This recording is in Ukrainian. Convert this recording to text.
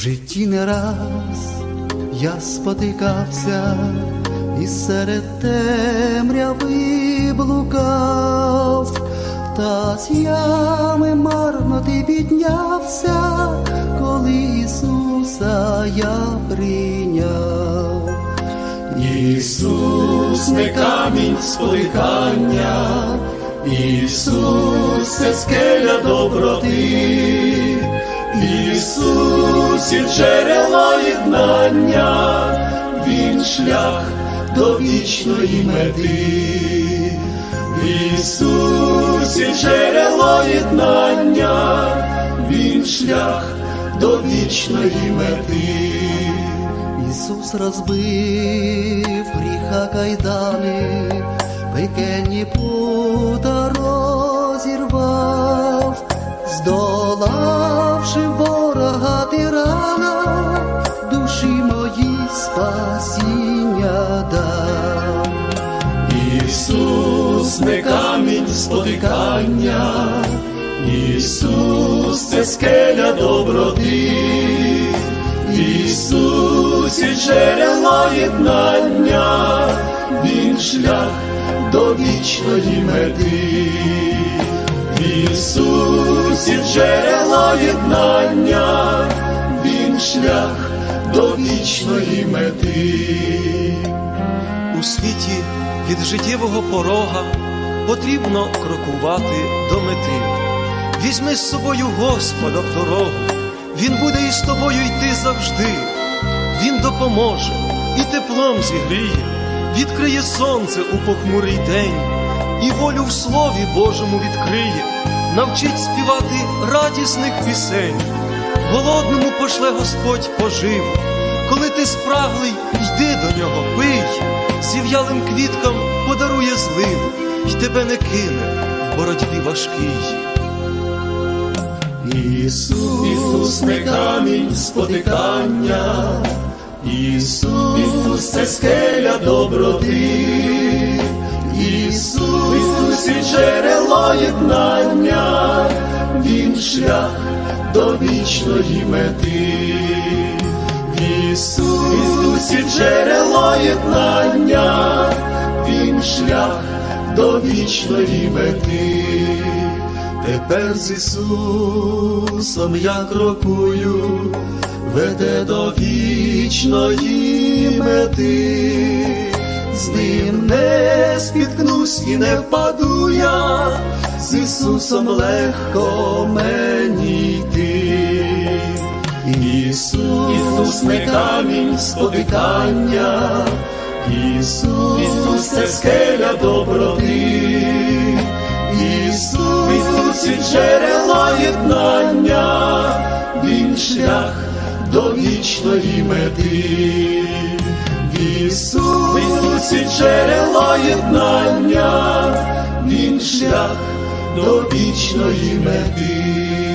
житті не раз я спотикався і серед темряви блукав, та з ями марно ти піднявся, коли Ісуса я прийняв. Ісус не камінь спотикання, Ісус це скеля доброти, Ісус і джерело єднання, Він шлях до вічної мети, Ісус і джерело єднання, Він шлях до вічної мети. Ісус розбив гріха кайдани, пекельні пута Ісус не камінь спотикання, Ісус це скеля доброти, Ісус і джерело єднання, Він шлях до вічної мети, Ісус і джерело єднання, Він шлях до вічної мети. У світі від життєвого порога потрібно крокувати до мети. Візьми з собою Господа в дорогу, Він буде із тобою йти завжди. Він допоможе і теплом зігріє, відкриє сонце у похмурий день, і волю в Слові Божому відкриє, навчить співати радісних пісень. Голодному пошле Господь поживу, коли ти спраглий, йди до нього, пий, зів'ялим квіткам подарує зливу, й тебе не кине в боротьбі важкій. Ісус, Ісус не камінь спотикання, Ісус, Ісус це скеля доброти, Ісус, Ісус і джерело єднання, Він шлях до вічної мети. Ісус, Ісус і джерело єднання, Він шлях до вічної мети. Тепер з Ісусом я крокую, веде до вічної мети, з ним не спіткнусь і не впаду я, з Ісусом легко мені йти. Ісус, Ісус не камінь спотикання, Ісус, Ісус це скеля доброти. Ісус, Ісус і джерело єднання, Він шлях до вічної мети. Ісус, Ісус і джерело єднання, Він шлях до вічної мети.